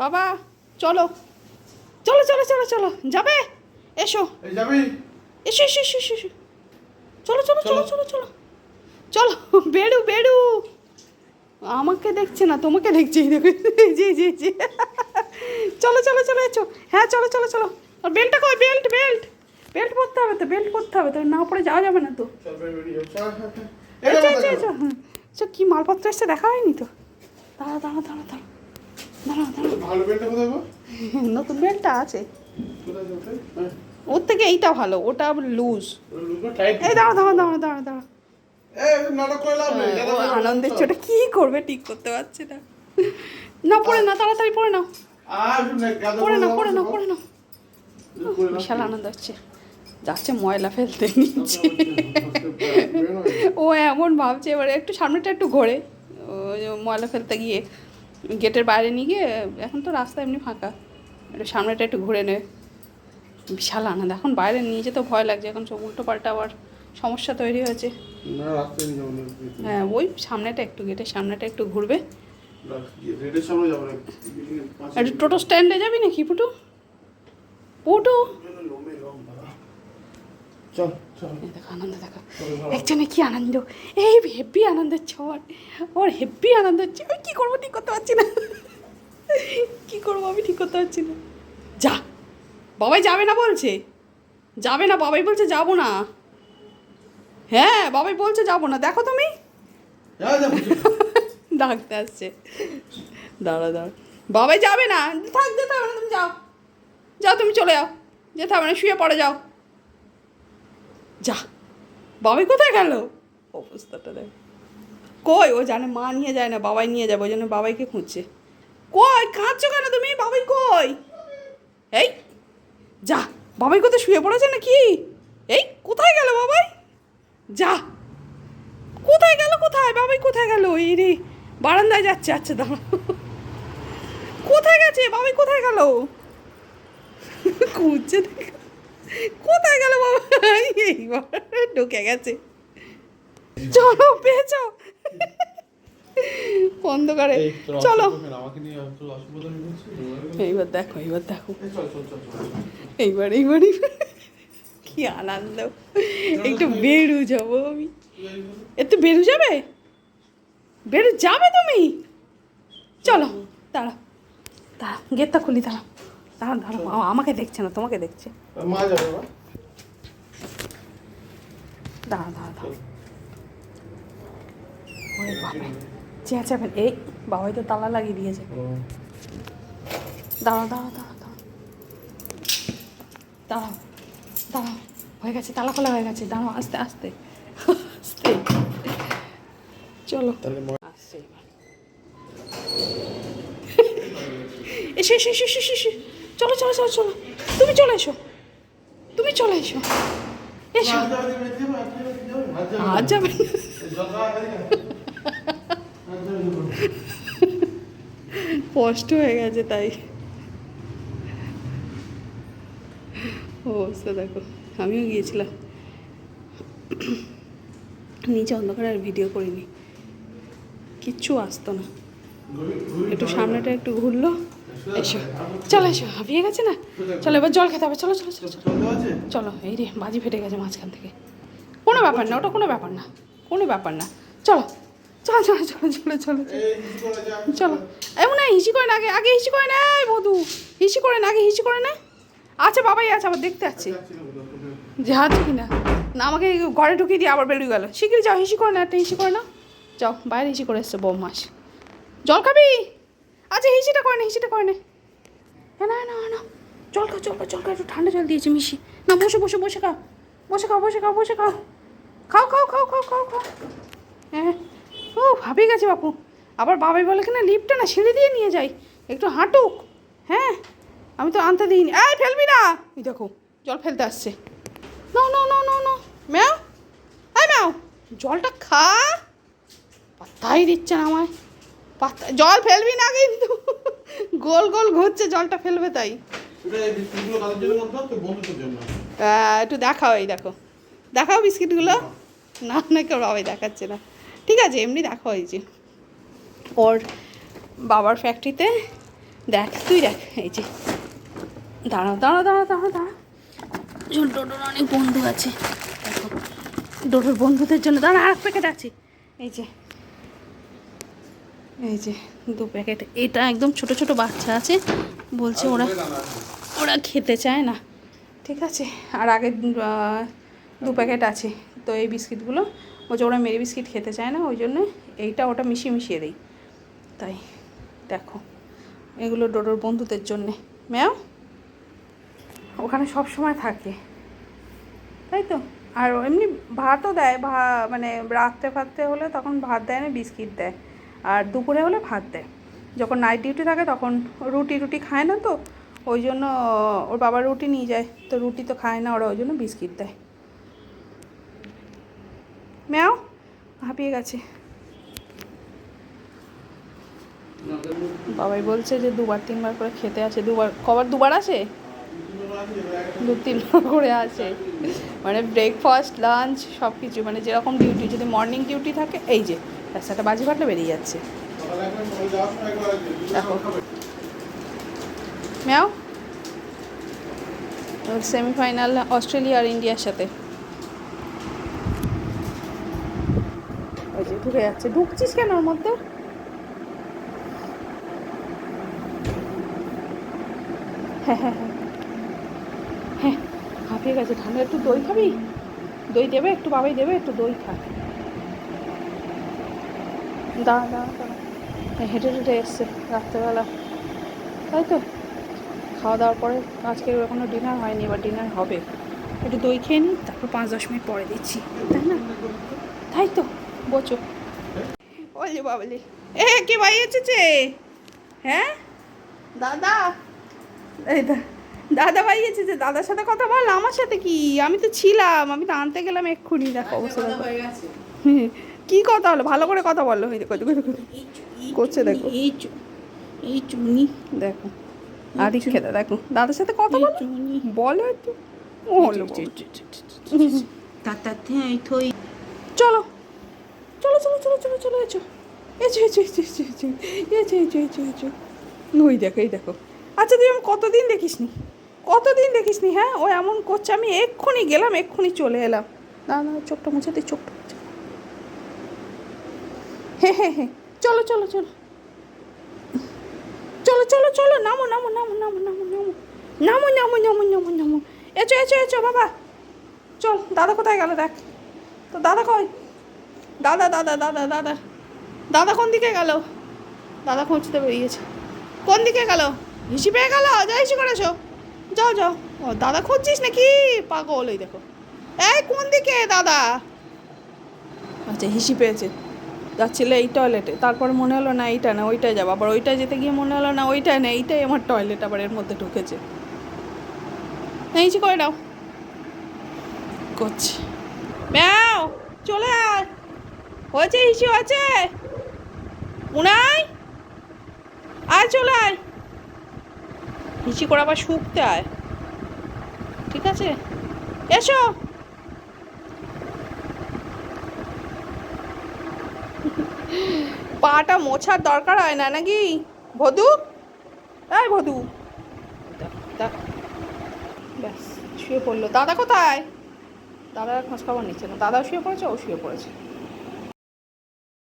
বাবা চলো। চলো চলো চলো চলো। যাবে? এসো। এসো এসো এসো এসো এসো। চলো চলো চলো চলো। চলো চলো। বেড়ু বেড়ু আমাকে দেখছে না তোমাকে দেখছে। দেখো জি জি জি। চলো চলো চলো এসো। হ্যাঁ চলো চলো চলো। আর বেল্টটা কই? Belt belt. বেল্ট পরতে হবে তো বেল্ট পরতে হবে তো না পরে যাওয়া যাবে না তো। চল কি মালপত্র এসছে দেখা হয়নি তো? দাঁড়া দাঁড়া দাঁড়া দাঁড়া। ভালো বেলটা কোথায় নতুন বেল্টটা আছে। হ্যাঁ। ওর থেকে এইটা ভালো ওটা লুজ এই দাঁড়া দাঁড়া দাঁড়া দাঁড়া আনন্দের কি করবে ঠিক করতে পারছে না। না পড়ে না তাড়াতাড়ি পড়ে নাও। আর পড়ে নাও পড়ে নাও পড়ে নাও। বিশাল আনন্দ হচ্ছে। যাচ্ছে ময়লা ফেলতে নিচ্ছে ও এমন ভাবছে এবারে একটু সামনেটা একটু ঘোরে। ময়লা ফেলতে গিয়ে। গেটের বাইরে নিয়ে গিয়ে এখন তো রাস্তা এমনি ফাঁকা। একটু সামনেটা একটু ঘুরে নে। বিশাল আনন্দ। এখন বাইরে নিয়ে যেতে ভয় লাগছে। এখন সব উল্টো পাল্টা আবার সমস্যা তৈরি হয়েছে। হ্যাঁ ওই সামনেটা একটু গেটের সামনেটা একটু ঘুরবে। একটু টোটো স্ট্যান্ডে যাবি নাকি পুটু? পুটু। চল দেখো আনন্দ দেখো। একজনে কি আনন্দ? এই হেব্বি আনন্দ হচ্ছে ওর ওর হেব্বি আনন্দ হচ্ছে। আমি কী করব ঠিক করতে পারছি না। কী করব আমি ঠিক করতে পারছি না। যা। বাবাই যাবে না বলছে। যাবে না বাবাই বলছে যাব না। হ্যাঁ বাবাই বলছে যাব না। দেখো তুমি। ডাকতে আসছে। দাঁড়া দাঁড়া। বাবাই যাবে না। থাক যেতে হবে না তুমি যাও। যাও তুমি চলে যাও। যেতে হবে না শুয়ে পড়ে যাও। যা বাবাই কোথায় গেল? অবস্থাটা দেখ। কই, ও জানে, মা নিয়ে যায় না, বাবাই নিয়ে যাবে, ওই জন্য বাবাইকে খুঁজছে। কই, কাঁদছো কেন তুমি? বাবাই কই? এই, যা, বাবাই কোথায় শুয়ে পড়েছে নাকি? এই, কোথায় গেল বাবাই? যা, কোথায় গেল কোথায়? বাবাই কোথায় গেল? এই রে, বারান্দায় যাচ্ছে আচ্ছা দাঁড়া কোথায় গেছে? বাবাই কোথায় গেল? খুঁজছে দেখ। কোথায় গেল বাবাই এইবার ঢুকে গেছে। চলো পেয়েছ। অন্ধকারে। তোর চলো? এইবার দেখো এইবার দেখো। এই, চল চল চল চল। এইবার এইবার এইবার। কি আনন্দ। একটু বেরু যাব আমি। একটু বেরু যাবে? বেরু যাবে তুমি? চলো দাঁড়া দাঁড়া গেটটা খুলি দাঁড়া আমাকে দেখছে না তোমাকে দেখছে। ওরে বাবা চেঁচাবেন এই বাবাই তো তালা লাগিয়ে দিয়েছে। দাঁড়া দাঁড়া দাঁড়া দাঁড়া দাঁড়াও। দাঁড়াও হয়ে গেছে তালা খোলা হয়ে গেছে। দাঁড়াও আস্তে আস্তে আস্তে। চলো তাহলে মা আসছে এবার এসো এসো এসো এসো, এসো চলো চলো চলো চলো। তুমি চলে এসো। তুমি চলে এসো। এসো। আর যাবে। কষ্ট হয়ে গেছে তাই। ও অবস্থা দেখো। আমিও গিয়েছিলাম। নিচে অন্ধকারে আর ভিডিও করিনি। কিচ্ছু আসতো না। একটু সামনেটা একটু ঘুরলো। এসো। চলো এসো। হাঁপিয়ে গেছে না? চলো এবার জল খেতে হবে। চলো চলো চলো চলো। চলো এই রে বাজি ফেটে গেছে মাঝখান থেকে। কোনো ব্যাপার না ওটা কোনো ব্যাপার না। কোনো ব্যাপার না। চলো। চলো চলো চলো চলো চলো চলো। এমন না হিসি করে না আগে আগে হিসি করে না বধু। হিসি করে না আগে হিসি করে না। আচ্ছা বাবাই আছে আবার দেখতে আছে। যে আছে কি না না আমাকে ঘরে ঢুকিয়ে দিয়ে আবার বেরিয়ে গেল। শিগগিরি যাও হিসি করে না একটা হিসি করে না যাও বাইরে হিসি করে এসছে বউ মাস জল খাবি? আচ্ছা হিসিটা করে না হিসিটা করে নে। হ্যাঁ না না না। জল খাও জল খাও জল খাও একটু ঠান্ডা জল দিয়েছি, মিশি। না, বসে বসে বসে খাও বসে খাও বসে খাও বসে খাও খাও খাও খাও খাও খাও খাও। হ্যাঁ। ও, ভাবি গেছে বাপু। আবার বাবাই বলে কিনা লিফটটা না সিঁড়ি দিয়ে নিয়ে যাই। একটু হাঁটুক। হ্যাঁ? আমি তো আনতে দিইনি। এই, ফেলবি না। ওই দেখো, জল ফেলতে আসছে। না না না না না। ম্যাও। এই, ম্যাও। জলটা খা। পাত্তাই দিচ্ছে না আমায়। পাত্তা জল ফেলবি না কিন্তু। গোল গোল ঘুরছে জলটা ফেলবে তাই। একটু দেখাও এই দেখো। দেখাও বিস্কিটগুলো? না। না কেউ বাবাই দেখাচ্ছে না। ঠিক আছে এমনি দেখো যে। ওর বাবার ফ্যাক্টরিতে দেখ তুই দেখ এই যে। দাঁড়া দাঁড়া দাঁড়া দাঁড়া দাঁড়া। শোন, ডোডোর অনেক বন্ধু আছে। দেখো ডোডোর বন্ধুদের জন্য। দাঁড়া আর প্যাকেট আছে এই যে। এই যে দু প্যাকেট। এটা একদম ছোট ছোট বাচ্চা আছে, বলছে ওরা ওরা খেতে চায় না। ঠিক আছে, আর আগে দু প্যাকেট আছে। তো এই বিস্কিটগুলো, বলছে ওরা মেরি বিস্কিট খেতে চায় না, ওই জন্য এইটা ওটা মিশিয়ে মিশিয়ে দিই। তাই, দেখো, এগুলো ডোডোর বন্ধুদের জন্যে। ম্যাও, ওখানে সব সময় থাকে। তাই তো? আর এমনি ভাতও দেয়, ভা মানে রাত্রে ফাত্রে হলে তখন ভাত দেয় না, বিস্কিট দেয়। আর দুপুরে হলে ভাত দেয়। যখন নাইট ডিউটি থাকে তখন রুটি রুটি খায় না তো, ওই জন্য ওর বাবা রুটি নিয়ে যায়। তো রুটি তো খায় না, ওরা ওই জন্য বিস্কিট দেয়। ম্যাও, হাঁপিয়ে গেছে। বাবাই বলছে যে দুবার, তিনবার করে খেতে আসে দুবার, কবার দুবার আসে দু তিনবার করে আসে মানে ব্রেকফাস্ট লাঞ্চ সব কিছু মানে যেরকম ডিউটি যদি মর্নিং ডিউটি থাকে, এই যে রাস্তাটা বাজি ফাটলে, বেরিয়ে যাচ্ছে। দেখো। ম্যাও? সেমিফাইনাল অস্ট্রেলিয়া আর ইন্ডিয়ার সাথে। ওই যে, ঢুকে যাচ্ছে। ঢুকছিস কেন ওর মধ্যে? হ্যাঁ হ্যাঁ হ্যাঁ। হাঁপিয়ে আছে ঠান্ডা একটু দই খাবি? দই দেবে একটু বাবাই দেবে একটু দই খা। দা দা হ্যাঁ, হেঁটে হেঁটে এসছে রাত্রেবেলা। তাই তো খাওয়া দাওয়ার পরে আজকে এখনও ডিনার হয়নি এবার ডিনার হবে। একটু দই খেয়ে নিই তারপর পাঁচ দশ মিনিট পরে দিচ্ছি। তাই না? তাই তো বোঝো ওলে বাবলি। এ কে ভাই এসেছে? হ্যাঁ? দাদা। এই দা দাদা ভাই এসেছে দাদার সাথে কথা বল আমার সাথে কি? আমি তো ছিলাম আমি তো আনতে গেলাম এক্ষুনি দেখো অবস্থা দেখো। হুম, কি কথা হলো? ভালো করে কথা বলল এই দেখো করছে দেখো। এই চুনি। দেখো। আদি খেতে দেখো। দাদার সাথে কথা বলো। বলো একটু। ও হলো চলো। চলো চলো চলো চলো চলো এসো এসো এসো এসো এসো এসো এসো এসো এসো এসো ওই দেখো এই দেখো। আচ্ছা তুই আমি কতদিন দেখিসনি? কতদিন দেখিসনি হ্যাঁ? ও এমন করছে, আমি এক্ষুনি গেলাম, এক্ষুনি চলে এলাম। না না চোখটা মুছে দিই চোখটা মুছে হ্যাঁ হ্যাঁ চলো চলো চলো। চলো চলো চলো, নামো নামো নামো নামো নামো নামো। নামো নামো নামো নামো নামো। এচো এচো এচো, বাবা। চল, দাদা কোথায় গেল, দেখ। তো দাদা কই? দাদা দাদা দাদা দাদা। দাদা কোন দিকে গেল? দাদা খুঁজতে বেরিয়েছে। কোন দিকে গেল? হিসি পেয়ে গেল? যা হিসি করেছ। যাও যাও। ও, দাদা খুঁজছিস নাকি? পাগল ওই দেখো। এই, কোন দিকে, দাদা? আচ্ছা হিসি পেয়েছে। যাচ্ছিল এই টয়লেটে তারপর মনে হলো, না, এইটা না ওইটাই যাব। আবার ওইটা যেতে গিয়ে মনে হলো, না ওইটা না, এইটাই আমার টয়লেট আবার এর মধ্যে ঢুকেছে। হিসি করে দাও। করছে। ম্যাও, চলে আয়। হয়েছে, হিসু আছে উনাই? আয়, চলে আয়। হিসি করে আবার শুকতে আয় ঠিক আছে? এসো। পাটা মোছার দরকার হয় না নাকি? ভদু? তাই ভদু। ব্যাস, শুয়ে পড়ল। দাদা কোথায়? দাদার খোঁজ খবর নিচ্ছে না। দাদাও শুয়ে পড়েছে, ও শুয়ে পড়েছে।